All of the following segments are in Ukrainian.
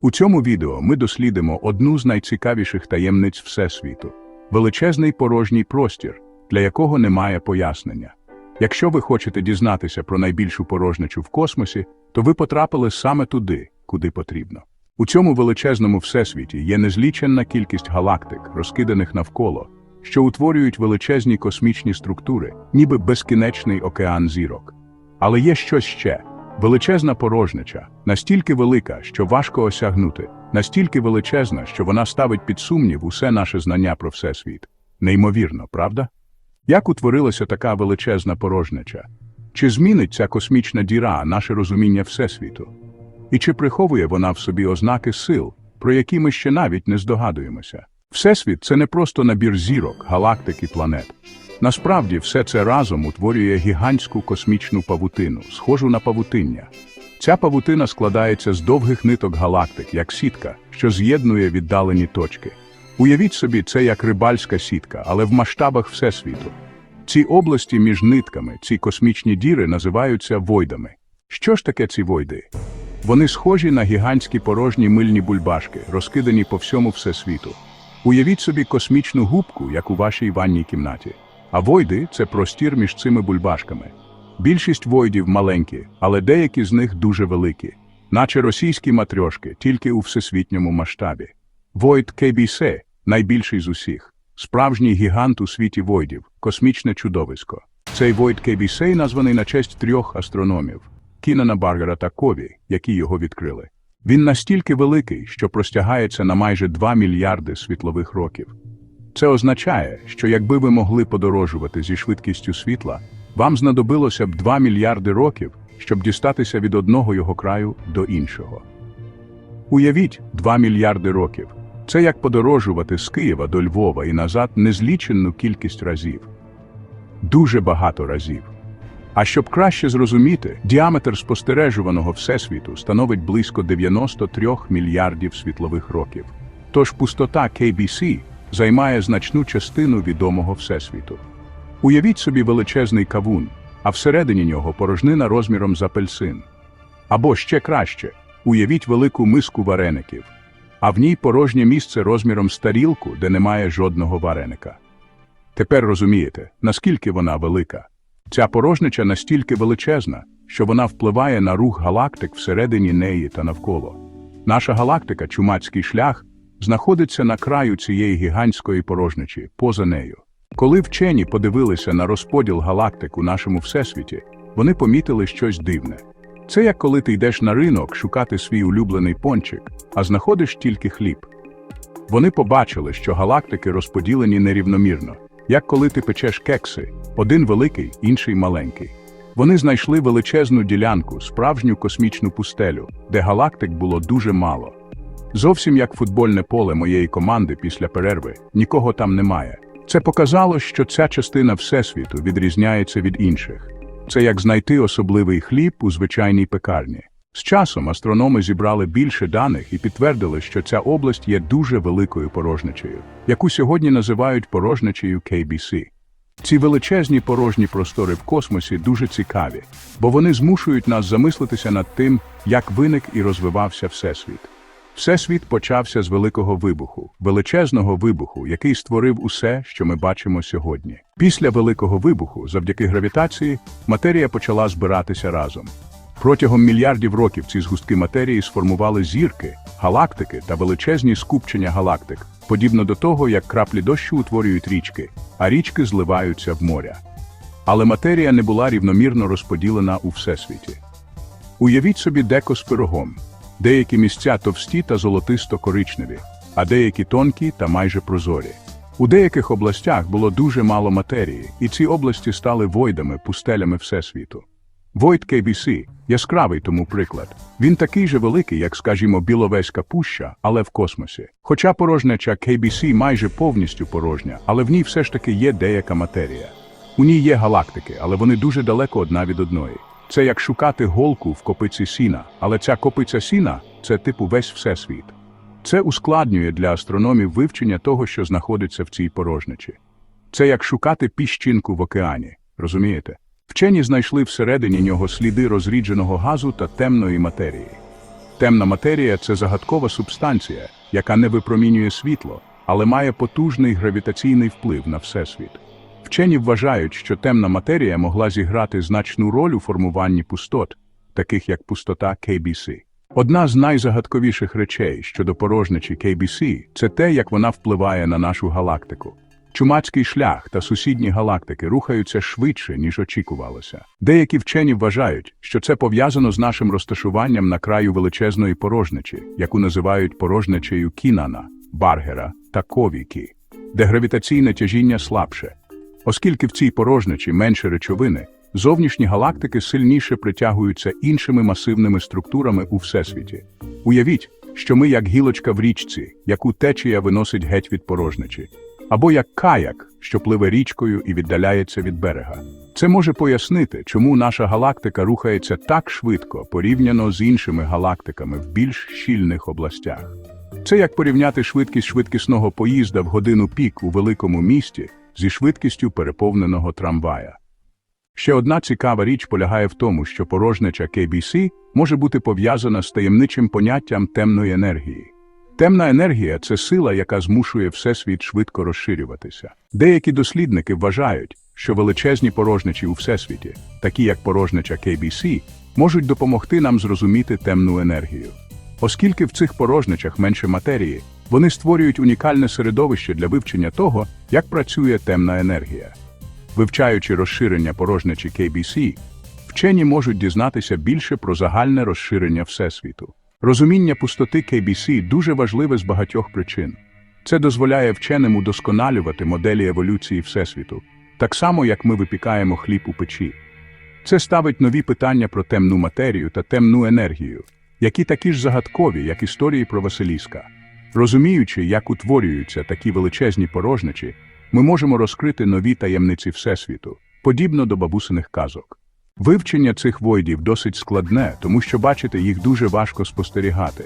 У цьому відео ми дослідимо одну з найцікавіших таємниць Всесвіту величезний порожній простір, для якого немає пояснення. Якщо ви хочете дізнатися про найбільшу порожничу в космосі, то ви потрапили саме туди, куди потрібно. У цьому величезному всесвіті є незліченна кількість галактик, розкиданих навколо, що утворюють величезні космічні структури, ніби безкінечний океан зірок. Але є щось ще. Величезна порожнича, настільки велика, що важко осягнути, настільки величезна, що вона ставить під сумнів усе наше знання про Всесвіт. Неймовірно, правда? Як утворилася така величезна порожнича? Чи змінить ця космічна діра наше розуміння Всесвіту? І чи приховує вона в собі ознаки сил, про які ми ще навіть не здогадуємося? Всесвіт це не просто набір зірок, галактик і планет. Насправді все це разом утворює гігантську космічну павутину, схожу на павутиння. Ця павутина складається з довгих ниток галактик, як сітка, що з'єднує віддалені точки. Уявіть собі, це як рибальська сітка, але в масштабах Всесвіту. Ці області між нитками, ці космічні діри називаються войдами. Що ж таке ці войди? Вони схожі на гігантські порожні мильні бульбашки, розкидані по всьому всесвіту. Уявіть собі космічну губку, як у вашій ванній кімнаті. А войди це простір між цими бульбашками. Більшість войдів маленькі, але деякі з них дуже великі, наче російські матрьошки, тільки у всесвітньому масштабі. Войд KBC – найбільший з усіх, справжній гігант у світі войдів, космічне чудовисько. Цей Войд KBC названий на честь трьох астрономів – Кінана Баргера та Кові, які його відкрили. Він настільки великий, що простягається на майже 2 мільярди світлових років. Це означає, що якби ви могли подорожувати зі швидкістю світла, вам знадобилося б 2 мільярди років, щоб дістатися від одного його краю до іншого. Уявіть 2 мільярди років. Це як подорожувати з Києва до Львова і назад незліченну кількість разів. Дуже багато разів. А щоб краще зрозуміти, діаметр спостережуваного Всесвіту становить близько 93 мільярдів світлових років. Тож пустота KBC займає значну частину відомого Всесвіту. Уявіть собі величезний кавун, а всередині нього порожнина розміром з апельсин. Або ще краще, уявіть велику миску вареників, а в ній порожнє місце розміром з тарілку, де немає жодного вареника. Тепер розумієте, наскільки вона велика. Ця порожнича настільки величезна, що вона впливає на рух галактик всередині неї та навколо. Наша галактика, чумацький шлях, знаходиться на краю цієї гігантської порожничі, поза нею. Коли вчені подивилися на розподіл галактик у нашому всесвіті, вони помітили щось дивне. Це як коли ти йдеш на ринок шукати свій улюблений пончик, а знаходиш тільки хліб. Вони побачили, що галактики розподілені нерівномірно, як коли ти печеш кекси, один великий, інший маленький. Вони знайшли величезну ділянку, справжню космічну пустелю, де галактик було дуже мало. Зовсім як футбольне поле моєї команди після перерви, нікого там немає. Це показало, що ця частина Всесвіту відрізняється від інших. Це як знайти особливий хліб у звичайній пекарні. З часом астрономи зібрали більше даних і підтвердили, що ця область є дуже великою порожничею, яку сьогодні називають порожничею KBC. Ці величезні порожні простори в космосі дуже цікаві, бо вони змушують нас замислитися над тим, як виник і розвивався Всесвіт. Всесвіт почався з великого вибуху, величезного вибуху, який створив усе, що ми бачимо сьогодні. Після великого вибуху, завдяки гравітації, матерія почала збиратися разом. Протягом мільярдів років ці згустки матерії сформували зірки, галактики та величезні скупчення галактик, подібно до того, як краплі дощу утворюють річки, а річки зливаються в моря. Але матерія не була рівномірно розподілена у всесвіті. Уявіть собі деко з пирогом. Деякі місця товсті та золотисто-коричневі, а деякі тонкі та майже прозорі. У деяких областях було дуже мало матерії, і ці області стали войдами, пустелями Всесвіту. Войд KBC – яскравий тому приклад. Він такий же великий, як, скажімо, Біловеська пуща, але в космосі. Хоча порожняча KBC майже повністю порожня, але в ній все ж таки є деяка матерія. У ній є галактики, але вони дуже далеко одна від одної. Це як шукати голку в копиці сіна, але ця копиця сіна це типу весь всесвіт. Це ускладнює для астрономів вивчення того, що знаходиться в цій порожничі. Це як шукати піщинку в океані, розумієте? Вчені знайшли всередині нього сліди розрідженого газу та темної матерії. Темна матерія це загадкова субстанція, яка не випромінює світло, але має потужний гравітаційний вплив на Всесвіт. Вчені вважають, що темна матерія могла зіграти значну роль у формуванні пустот, таких як пустота KBC. Одна з найзагадковіших речей щодо порожничі KBC – це те, як вона впливає на нашу галактику. Чумацький шлях та сусідні галактики рухаються швидше, ніж очікувалося. Деякі вчені вважають, що це пов'язано з нашим розташуванням на краю величезної порожничі, яку називають порожничею Кінана, Баргера та Ковіки, де гравітаційне тяжіння слабше. Оскільки в цій порожничі менше речовини, зовнішні галактики сильніше притягуються іншими масивними структурами у Всесвіті. Уявіть, що ми як гілочка в річці, яку течія виносить геть від порожничі, або як каяк, що пливе річкою і віддаляється від берега. Це може пояснити, чому наша галактика рухається так швидко порівняно з іншими галактиками в більш щільних областях. Це як порівняти швидкість швидкісного поїзда в годину пік у великому місті зі швидкістю переповненого трамвая. Ще одна цікава річ полягає в тому, що порожнича KBC може бути пов'язана з таємничим поняттям темної енергії. Темна енергія це сила, яка змушує Всесвіт швидко розширюватися. Деякі дослідники вважають, що величезні порожничі у Всесвіті, такі як порожнича KBC, можуть допомогти нам зрозуміти темну енергію. Оскільки в цих порожничах менше матерії, вони створюють унікальне середовище для вивчення того, як працює темна енергія. Вивчаючи розширення порожничі KBC, вчені можуть дізнатися більше про загальне розширення Всесвіту. Розуміння пустоти KBC дуже важливе з багатьох причин. Це дозволяє вченим удосконалювати моделі еволюції Всесвіту, так само, як ми випікаємо хліб у печі. Це ставить нові питання про темну матерію та темну енергію, які такі ж загадкові, як історії про Василіска. Розуміючи, як утворюються такі величезні порожничі, ми можемо розкрити нові таємниці Всесвіту, подібно до бабусиних казок. Вивчення цих войдів досить складне, тому що бачити їх дуже важко спостерігати.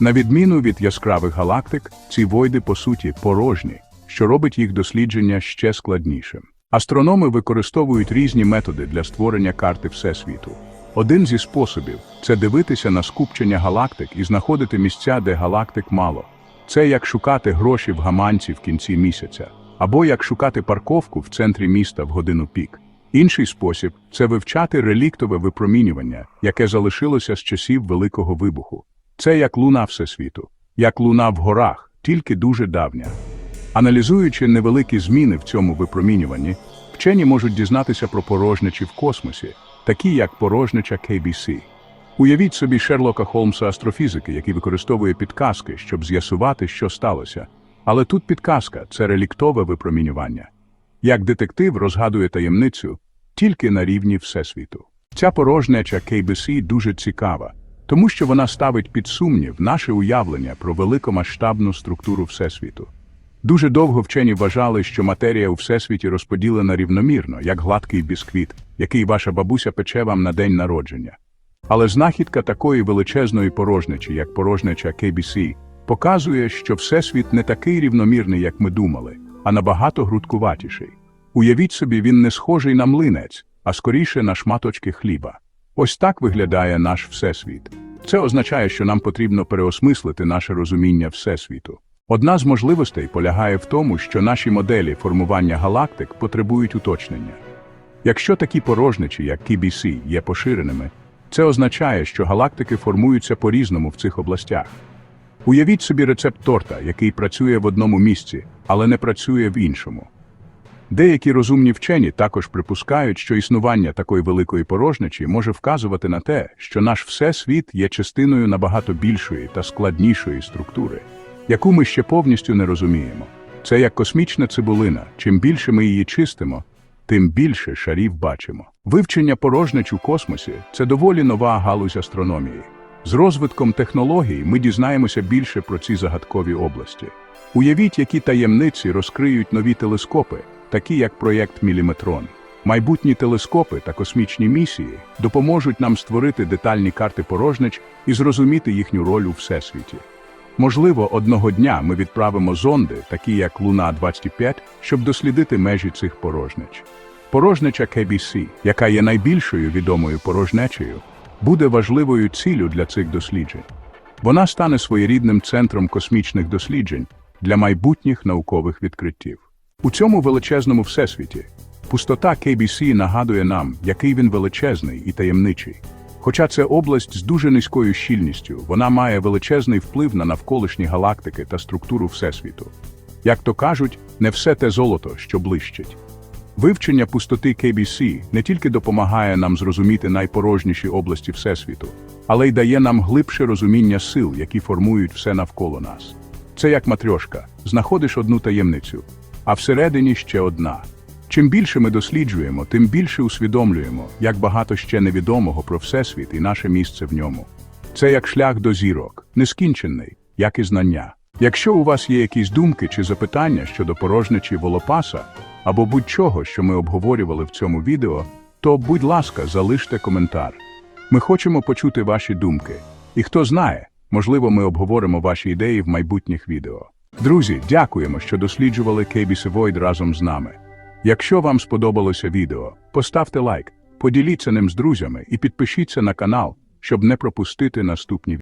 На відміну від яскравих галактик, ці войди, по суті, порожні, що робить їх дослідження ще складнішим. Астрономи використовують різні методи для створення карти Всесвіту. Один зі способів це дивитися на скупчення галактик і знаходити місця, де галактик мало. Це як шукати гроші в гаманці в кінці місяця, або як шукати парковку в центрі міста в годину пік. Інший спосіб це вивчати реліктове випромінювання, яке залишилося з часів Великого вибуху. Це як луна Всесвіту, як луна в горах, тільки дуже давня. Аналізуючи невеликі зміни в цьому випромінюванні, вчені можуть дізнатися про порожничі в космосі, такі як порожнича KBC. Уявіть собі Шерлока Холмса астрофізики, який використовує підказки, щоб з'ясувати, що сталося. Але тут підказка це реліктове випромінювання. Як детектив розгадує таємницю тільки на рівні Всесвіту. Ця порожнеча KBC дуже цікава, тому що вона ставить під сумнів наше уявлення про великомасштабну структуру Всесвіту. Дуже довго вчені вважали, що матерія у Всесвіті розподілена рівномірно, як гладкий бісквіт, який ваша бабуся пече вам на день народження. Але знахідка такої величезної порожнечі, як порожнеча KBC, показує, що Всесвіт не такий рівномірний, як ми думали, а набагато грудкуватіший. Уявіть собі, він не схожий на млинець, а скоріше на шматочки хліба. Ось так виглядає наш Всесвіт. Це означає, що нам потрібно переосмислити наше розуміння Всесвіту. Одна з можливостей полягає в тому, що наші моделі формування галактик потребують уточнення. Якщо такі порожничі, як KBC, є поширеними, це означає, що галактики формуються по-різному в цих областях. Уявіть собі рецепт торта, який працює в одному місці, але не працює в іншому. Деякі розумні вчені також припускають, що існування такої великої порожничі може вказувати на те, що наш всесвіт є частиною набагато більшої та складнішої структури, яку ми ще повністю не розуміємо. Це як космічна цибулина. Чим більше ми її чистимо, тим більше шарів бачимо. Вивчення порожнич у космосі це доволі нова галузь астрономії. З розвитком технологій ми дізнаємося більше про ці загадкові області. Уявіть, які таємниці розкриють нові телескопи, такі як проєкт Міліметрон. Майбутні телескопи та космічні місії допоможуть нам створити детальні карти порожнич і зрозуміти їхню роль у всесвіті. Можливо, одного дня ми відправимо зонди, такі як Луна 25, щоб дослідити межі цих порожнич. Порожнича KBC, яка є найбільшою відомою порожнечею, буде важливою ціллю для цих досліджень. Вона стане своєрідним центром космічних досліджень для майбутніх наукових відкриттів. У цьому величезному всесвіті пустота KBC нагадує нам, який він величезний і таємничий. Хоча це область з дуже низькою щільністю, вона має величезний вплив на навколишні галактики та структуру Всесвіту. Як то кажуть, не все те золото, що блищить. Вивчення пустоти KBC не тільки допомагає нам зрозуміти найпорожніші області Всесвіту, але й дає нам глибше розуміння сил, які формують все навколо нас. Це як матрьошка, знаходиш одну таємницю, а всередині ще одна. Чим більше ми досліджуємо, тим більше усвідомлюємо, як багато ще невідомого про Всесвіт і наше місце в ньому. Це як шлях до зірок, нескінчений, як і знання. Якщо у вас є якісь думки чи запитання щодо порожничі волопаса або будь-чого, що ми обговорювали в цьому відео, то, будь ласка, залиште коментар. Ми хочемо почути ваші думки. І хто знає, можливо, ми обговоримо ваші ідеї в майбутніх відео. Друзі, дякуємо, що досліджували KBC Void разом з нами. Якщо вам сподобалося відео, поставте лайк, поділіться ним з друзями і підпишіться на канал, щоб не пропустити наступні